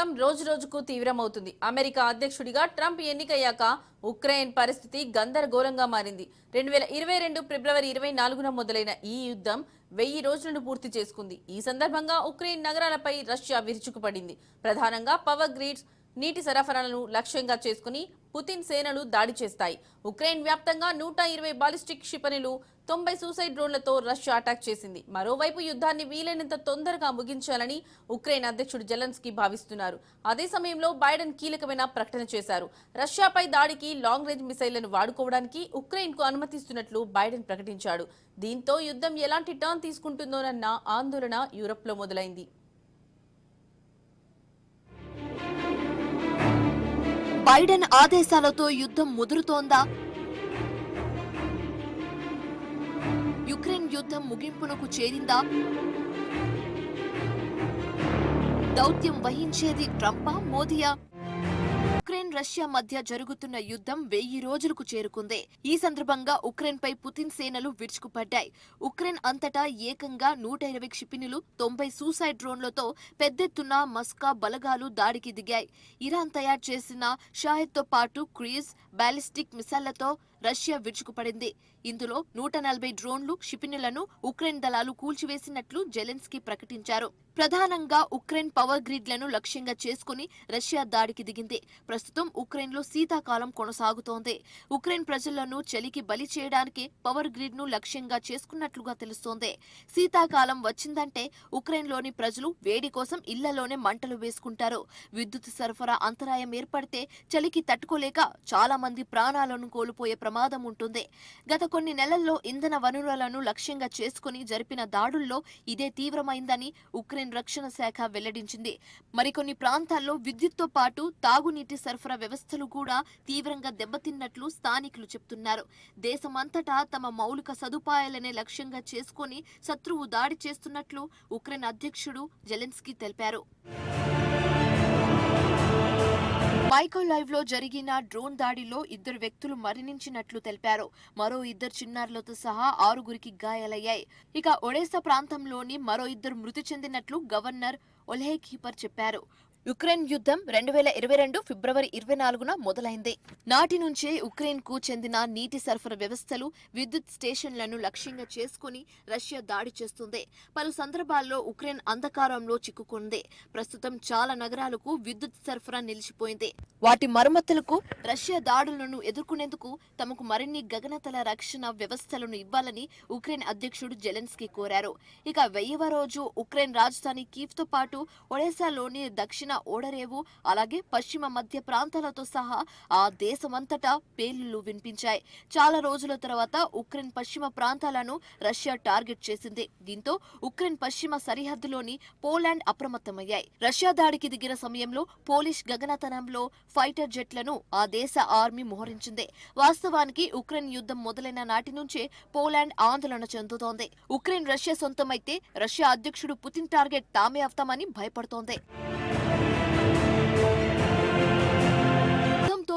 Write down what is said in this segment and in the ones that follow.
యుద్ధం రోజు రోజుకు తీవ్రమవుతుంది. అమెరికా అధ్యక్షుడిగా ట్రంప్ ఎన్నికయ్యాక ఉక్రెయిన్ పరిస్థితి గందరగోళంగా మారింది. రెండు వేల ఇరవై రెండు ఫిబ్రవరి ఇరవై నాలుగున మొదలైన ఈ యుద్ధం వెయ్యి రోజులను పూర్తి చేసుకుంది. ఈ సందర్భంగా ఉక్రెయిన్ నగరాలపై రష్యా విరుచుకుపడింది. ప్రధానంగా పవర్ గ్రిడ్స్ నీటి సరఫరాలను లక్ష్యంగా చేసుకుని పుతిన్ సేనలు దాడి చేస్తాయి. ఉక్రెయిన్ వ్యాప్తంగా నూట ఇరవై బాలిస్టిక్ క్షిపణులు తొంభై సూసైడ్ డ్రోన్లతో రష్యా అటాక్ చేసింది. మరోవైపు యుద్ధాన్ని వీలైనంత తొందరగా ముగించాలని ఉక్రెయిన్ అధ్యక్షుడు జెలెన్స్కీ భావిస్తున్నారు. అదే సమయంలో బైడెన్ కీలకమైన ప్రకటన చేశారు. రష్యాపై దాడికి లాంగ్ రేంజ్ మిసైళ్ళను వాడుకోవడానికి ఉక్రెయిన్కు అనుమతిస్తున్నట్లు బైడెన్ ప్రకటించాడు. దీంతో యుద్ధం ఎలాంటి టర్న్ తీసుకుంటుందోనన్న ఆందోళన యూరప్లో మొదలైంది. బైడెన్ ఆదేశాలతో యుద్ధం ముదురుతోందా? యుక్రెయిన్ యుద్ధం ముగింపునకు చేరిందా? దౌత్యం వహించేది ట్రంపా మోదీయా? ఉక్రెయిన్ రష్యా మధ్య జరుగుతున్న యుద్ధం వెయ్యి రోజులకు చేరుకుంది. ఈ సందర్భంగా ఉక్రెయిన్ పై పుతిన్ సేనలు విరుచుకుపడ్డాయి. ఉక్రెయిన్ అంతటా ఏకంగా నూట ఇరవై క్షిపణులు తొంభై సూసైడ్ డ్రోన్లతో పెద్దెత్తున మస్కా బలగాలు దాడికి దిగాయి. ఇరాన్ తయారు చేసిన షాహిద్తో పాటు క్రూయిజ్ బాలిస్టిక్ మిసైళ్ళతో రష్యా విరుచుకుపడింది. ఇందులో నూట నలభై డ్రోన్లు క్షిపణులను ఉక్రెయిన్ దళాలు కూల్చివేసినట్లు జెలెన్స్కీ ప్రకటించారు. ప్రధానంగా ఉక్రెయిన్ పవర్ గ్రిడ్లను లక్ష్యంగా చేసుకుని రష్యా దాడికి దిగింది. ప్రస్తుతం ఉక్రెయిన్లో శీతాకాలం కొనసాగుతోంది. ఉక్రెయిన్ ప్రజలను చలికి బలి చేయడానికి పవర్ గ్రిడ్ను లక్ష్యంగా చేసుకున్నట్లుగా తెలుస్తోంది. శీతాకాలం వచ్చిందంటే ఉక్రెయిన్లోని ప్రజలు వేడి కోసం ఇళ్ళలోనే మంటలు వేసుకుంటారు. విద్యుత్ సరఫరా అంతరాయం ఏర్పడితే చలికి తట్టుకోలేక చాలా మంది ప్రాణాలను కోల్పోయే ప్రమాదం ఉంటుంది. గత కొన్ని నెలల్లో ఇంధన వనరులను లక్ష్యంగా చేసుకుని జరిపిన దాడుల్లో ఇదే తీవ్రమైందని ఉక్రెయిన్ రక్షణ శాఖ వెల్లడించింది. మరికొన్ని ప్రాంతాల్లో విద్యుత్తో పాటు తాగునీటి సరఫరా వ్యవస్థలు కూడా తీవ్రంగా దెబ్బతిన్నట్లు స్థానికులు చెప్తున్నారు. దేశమంతటా తమ మౌలిక సదుపాయాలనే లక్ష్యంగా చేసుకుని శత్రువు దాడి చేస్తున్నట్లు ఉక్రెయిన్ అధ్యక్షుడు జెలెన్స్కీ తెలిపారు. మైకోలైవ్లో జరిగిన డ్రోన్ దాడిలో ఇద్దరు వ్యక్తులు మరణించినట్లు తెలిపారు. మరో ఇద్దరు చిన్నారులతో సహా ఆరుగురికి గాయాలయ్యాయి. ఇక ఒడేసా ప్రాంతంలోని మరో ఇద్దరు మృతి చెందినట్లు గవర్నర్ ఒల్హే కీపర్ చెప్పారు. యుక్రెయిన్ యుద్ధం రెండు వేల ఇరవై రెండు ఫిబ్రవరి ఇరవై నాలుగున మొదలైంది. నాటి నుంచే ఉక్రెయిన్కు చెందిన నీటి సరఫరా వ్యవస్థలు విద్యుత్ స్టేషన్లను లక్ష్యంగా చేసుకుని రష్యా దాడి చేస్తుంది. పలు సందర్భాల్లో ఉక్రెయిన్ అంధకారంలో చిక్కుకుంది. ప్రస్తుతం చాలా నగరాలకు విద్యుత్ సరఫరా నిలిచిపోయింది. వాటి మరమ్మతులకు రష్యా దాడులను ఎదుర్కొనేందుకు తమకు మరిన్ని గగనతల రక్షణ వ్యవస్థలను ఇవ్వాలని ఉక్రెయిన్ అధ్యక్షుడు జెలెన్స్కీ కోరారు. ఇక వెయ్యవ రోజు ఉక్రెయిన్ రాజధాని కీవ్తో పాటు ఒడేసాలోని దక్షిణ ఓడరేవు. అలాగే పశ్చిమ మధ్య ప్రాంతాలతో సహా ఆ దేశమంతటా పేలుళ్ళు వినిపించాయి. చాలా రోజుల తర్వాత ఉక్రెయిన్ పశ్చిమ ప్రాంతాలను రష్యా టార్గెట్ చేసింది. దీంతో ఉక్రెయిన్ పశ్చిమ సరిహద్దులోని పోలాండ్ అప్రమత్తమయ్యాయి. రష్యా దాడికి దిగిన సమయంలో పోలిష్ గగనతనంలో ఫైటర్ జెట్లను ఆ దేశ ఆర్మీ మోహరించింది. వాస్తవానికి ఉక్రెయిన్ యుద్ధం మొదలైన నాటి నుంచే పోలాండ్ ఆందోళన చెందుతోంది. ఉక్రెయిన్ రష్యా సొంతమైతే రష్యా అధ్యక్షుడు పుతిన్ టార్గెట్ తామే అవుతామని భయపడుతోంది.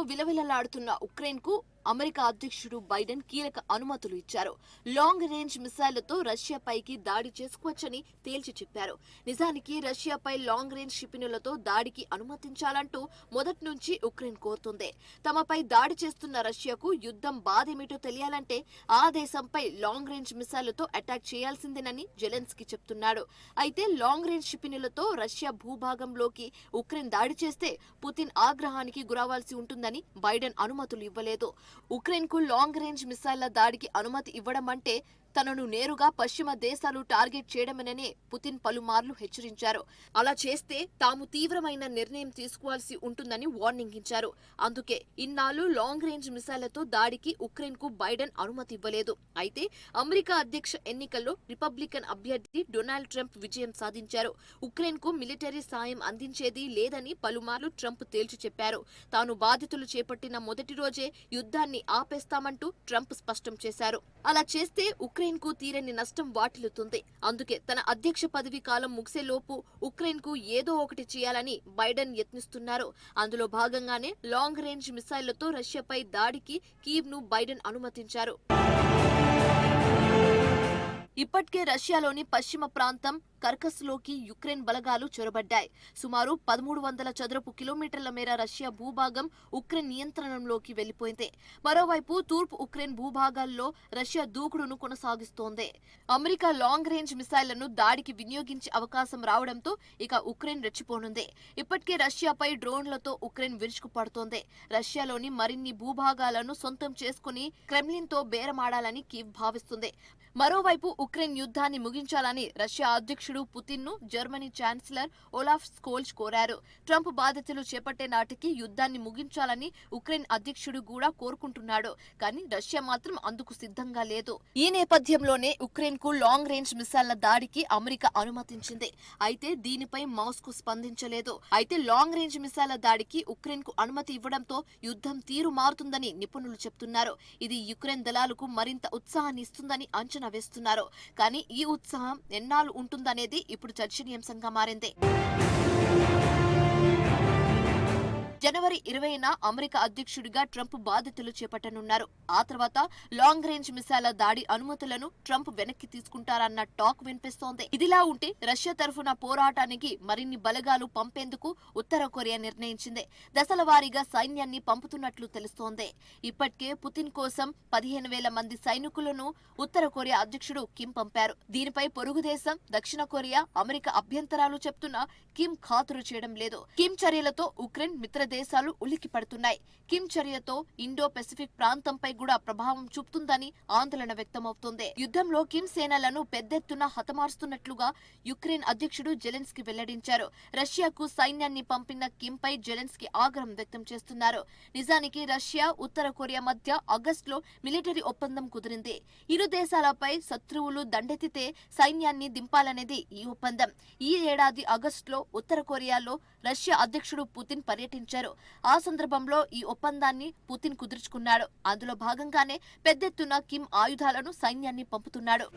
విలవిలలాడుతున్న ఉక్రెయిన్కు అమెరికా అధ్యక్షుడు బైడెన్ కీలక అనుమతులు ఇచ్చారు. లాంగ్ రేంజ్ మిసైళ్ళతో రష్యాపైకి దాడి చేసుకోవచ్చని తేల్చి చెప్పారు. నిజానికి రష్యాపై లాంగ్ రేంజ్ క్షిపణులతో దాడికి అనుమతించాలంటూ మొదటి నుంచి ఉక్రెయిన్ కోరుతుంది. తమపై దాడి చేస్తున్న రష్యాకు యుద్ధం బాధేమిటో తెలియాలంటే ఆ దేశంపై లాంగ్ రేంజ్ మిసైళ్ళతో అటాక్ చేయాల్సిందేనని జెలెన్స్కి చెప్తున్నాడు. అయితే లాంగ్ రేంజ్ క్షిపణులతో రష్యా భూభాగంలోకి ఉక్రెయిన్ దాడి చేస్తే పుతిన్ ఆగ్రహానికి గురవాల్సి ఉంటుందని బైడెన్ అనుమతులు ఇవ్వలేదు. ఉక్రెయిన్కు లాంగ్ రేంజ్ మిసైళ్ళ దాడికి అనుమతి ఇవ్వడం అంటే తనను నేరుగా పశ్చిమ దేశాలు టార్గెట్ చేయడమేనని పుతిన్ పలుమార్లు హెచ్చరించారు. అలా చేస్తే తాము తీవ్రమైన నిర్ణయం తీసుకోవాల్సి ఉంటుందని వార్నింగ్ ఇచ్చారు. అందుకే ఇన్నాళ్ళు లాంగ్ రేంజ్ మిసైళ్ళతో దాడికి ఉక్రెయిన్కు బైడెన్ అనుమతి ఇవ్వలేదు. అయితే అమెరికా అధ్యక్ష ఎన్నికల్లో రిపబ్లికన్ అభ్యర్థి డొనాల్డ్ ట్రంప్ విజయం సాధించారు. ఉక్రెయిన్కు మిలిటరీ సాయం అందించేది లేదని పలుమార్లు ట్రంప్ తేల్చి చెప్పారు. తాను బాధితులు చేపట్టిన మొదటి రోజే యుద్ధాన్ని ఆపేస్తామంటూ ట్రంప్ స్పష్టం చేశారు. అలా చేస్తే ఉక్రెయిన్ కు తీరని నష్టం వాటిల్లుతుంది. అందుకే తన అధ్యక్ష పదవి కాలం ముగిసేలోపు ఉక్రెయిన్కు ఏదో ఒకటి చేయాలని బైడెన్ యత్నిస్తున్నారు. అందులో భాగంగానే లాంగ్ రేంజ్ మిసైళ్ళతో రష్యాపై దాడికి కీవ్ను బైడెన్ అనుమతించారు. ఇప్పటికే రష్యాలోని పశ్చిమ ప్రాంతం కర్కస్లోకి యుక్రెయిన్ బలగాలు చొరబడ్డాయి. సుమారు పదమూడు వందల చదరపు కిలోమీటర్ల మేర రష్యా భూభాగం ఉక్రెయిన్ నియంత్రణలోకి వెళ్ళిపోయింది మరోవైపు తూర్పు ఉక్రెయిన్ భూభాగాల్లో రష్యా దూకుడును కొనసాగిస్తోంది. అమెరికా లాంగ్ రేంజ్ మిసైళ్ళను దాడికి వినియోగించే అవకాశం రావడంతో ఇక ఉక్రెయిన్ రెచ్చిపోనుంది. ఇప్పటికే రష్యాపై డ్రోన్లతో ఉక్రెయిన్ విరుచుకు పడుతోంది. రష్యాలోని మరిన్ని భూభాగాలను సొంతం చేసుకుని క్రెమ్లిన్తో బేరమాడాలని కీవ్ భావిస్తుంది. మరోవైపు ఉక్రెయిన్ యుద్ధాన్ని ముగించాలని రష్యా అధ్యక్షుడు పుతిన్ను జర్మనీ ఛాన్సలర్ ఓలాఫ్ స్కోల్జ్ కోరారు. ట్రంప్ బాధ్యతలు చేపట్టే నాటికి యుద్ధాన్ని ముగించాలని ఉక్రెయిన్ అధ్యక్షుడు కూడా కోరుకుంటున్నాడు. కానీ రష్యా మాత్రం అందుకు సిద్ధంగా లేదు. ఈ నేపథ్యంలోనే ఉక్రెయిన్కు లాంగ్ రేంజ్ మిసైళ్ళ దాడికి అమెరికా అనుమతించింది. అయితే దీనిపై మాస్కో స్పందించలేదు. అయితే లాంగ్ రేంజ్ మిసైళ్ళ దాడికి ఉక్రెయిన్కు అనుమతి ఇవ్వడంతో యుద్ధం తీరు మారుతుందని నిపుణులు చెప్తున్నారు. ఇది యుక్రెయిన్ దళాలకు మరింత ఉత్సాహాన్ని ఇస్తుందని అంచనా వేస్తున్నారు. కానీ ఈ ఉత్సాహం ఎన్నాళ్ళు అనేది ఇప్పుడు చర్చనీయాంశంగా మారింది. జనవరి ఇరవైన అమెరికా అధ్యక్షుడిగా ట్రంప్ బాధ్యతలు చేపట్టనున్నారు. ఆ తర్వాత లాంగ్ రేంజ్ మిసైల దాడి అనుమతులను ట్రంప్ వెనక్కి తీసుకుంటారన్న టాక్ వినిపిస్తోంది. ఇదిలా ఉంటే రష్యా తరఫున పోరాటానికి మరిన్ని బలగాలు పంపేందుకు ఉత్తర కొరియా నిర్ణయించింది. దశల వారీగా సైన్యాన్ని పంపుతున్నట్లు తెలుస్తోంది. ఇప్పటికే పుతిన్ కోసం పదిహేను వేల మంది సైనికులను ఉత్తర కొరియా అధ్యక్షుడు కిమ్ పంపారు. దీనిపై పొరుగు దేశం దక్షిణ కొరియా అమెరికా అభ్యంతరాలు చెప్తున్నా కిమ్ ఖాతురు చేయడం లేదు. కిమ్ చర్యలతో ఉక్రెయిన్ మిత్ర దేశాలు ఉలిక్కి పడుతున్నాయి కిమ్ చర్యతో ఇండో పెసిఫిక్ ప్రాంతంపై కూడా ప్రభావం చూపుతుందని ఆందోళన వ్యక్తమవుతోంది. యుద్ధంలో కిమ్ సేనలను పెద్దెత్తున హతమారుస్తున్నట్లుగా యుక్రెయిన్ అధ్యక్షుడు జెలెన్స్కి వెల్లడించారు. రష్యాకు సైన్యాన్ని పంపిన కిమ్ పై జెలెన్స్కీ ఆగ్రహం వ్యక్తం చేస్తున్నారు. నిజానికి రష్యా ఉత్తర కొరియా మధ్య ఆగస్టులో మిలిటరీ ఒప్పందం కుదిరింది. ఇరు దేశాలపై శత్రువులు దండెత్తితే సైన్యాన్ని దింపాలనేది ఈ ఒప్పందం. ఈ ఏడాది ఆగస్టులో ఉత్తర కొరియాలో రష్యా అధ్యక్షుడు పుతిన్ పర్యటించారు. ఆ సందర్భంలో ఈ ఒప్పందాన్ని పుతిన్ కుదుర్చుకున్నాడు. అందులో భాగంగానే పెద్దెత్తున కిమ్ ఆయుధాలను సైన్యాన్ని పంపుతున్నాడు.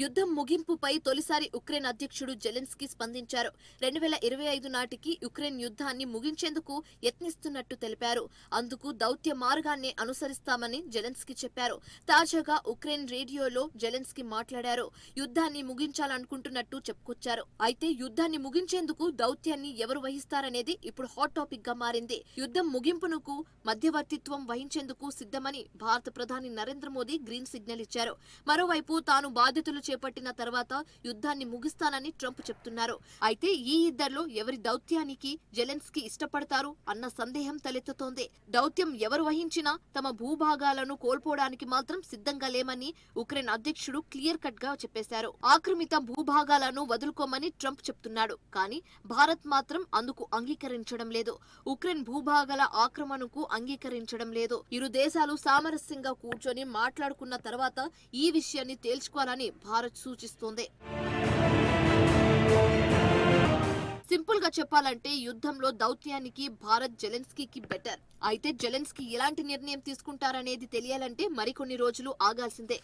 యుద్ధం ముగింపుపై తొలిసారి ఉక్రెయిన్ అధ్యక్షుడు జెలెన్స్కీ స్పందించారు. రెండు వేల ఇరవై ఐదు నాటికి యుక్రెయిన్ యుద్ధాన్ని ముగించేందుకు యత్నిస్తున్నట్టు తెలిపారు. అందుకు దౌత్య మార్గాన్ని అనుసరిస్తామని జెలెన్స్కీ చెప్పారు. తాజాగా ఉక్రెయిన్ రేడియోలో జెలెన్స్కీ మాట్లాడారు. యుద్ధాన్ని ముగించాలనుకుంటున్నట్టు చెప్పుకొచ్చారు. అయితే యుద్ధాన్ని ముగించేందుకు దౌత్యాన్ని ఎవరు వహిస్తారనేది ఇప్పుడు హాట్ టాపిక్గా మారింది. యుద్ధం ముగింపునకు మధ్యవర్తిత్వం వహించేందుకు సిద్ధమని భారత ప్రధాని నరేంద్ర మోదీ గ్రీన్ సిగ్నల్ ఇచ్చారు. మరోవైపు తాను బాధ్యతలు చేపట్టిన తర్వాత యుద్ధాన్ని ముగిస్తానని ట్రంప్ చెప్తున్నారు. అయితే ఈ ఇద్దరిలో ఎవరి దౌత్యానికి జెలెన్స్కీ ఇష్టపడతారు అన్న సందేహం తలెత్తుతోంది. దౌత్యం ఎవరు వహించినా తమ భూభాగాలను కోల్పోవడానికి మాత్రం సిద్ధంగా లేమని ఉక్రెయిన్ అధ్యక్షుడు క్లియర్ కట్గా చెప్పేశారు. ఆక్రమిత భూభాగాలను వదులుకోమని ట్రంప్ చెప్తున్నాడు. కానీ భారత్ మాత్రం అందుకు అంగీకరించడం లేదు. ఉక్రెయిన్ భూభాగాల ఆక్రమణకు అంగీకరించడం లేదు. ఇరు దేశాలు సామరస్యంగా కూర్చొని మాట్లాడుకున్న తర్వాత ఈ విషయాన్ని తేల్చుకోవాలని భారత్ సూచిస్తోంది. సింపుల్గా చెప్పాలంటే యుద్ధంలో దౌత్యానికి భారత్ జెలెన్స్కీకి బెటర్. అయితే జెలెన్స్కీ ఎలాంటి నిర్ణయం తీసుకుంటారనేది తెలియాలంటే మరికొన్ని రోజులు ఆగాల్సిందే.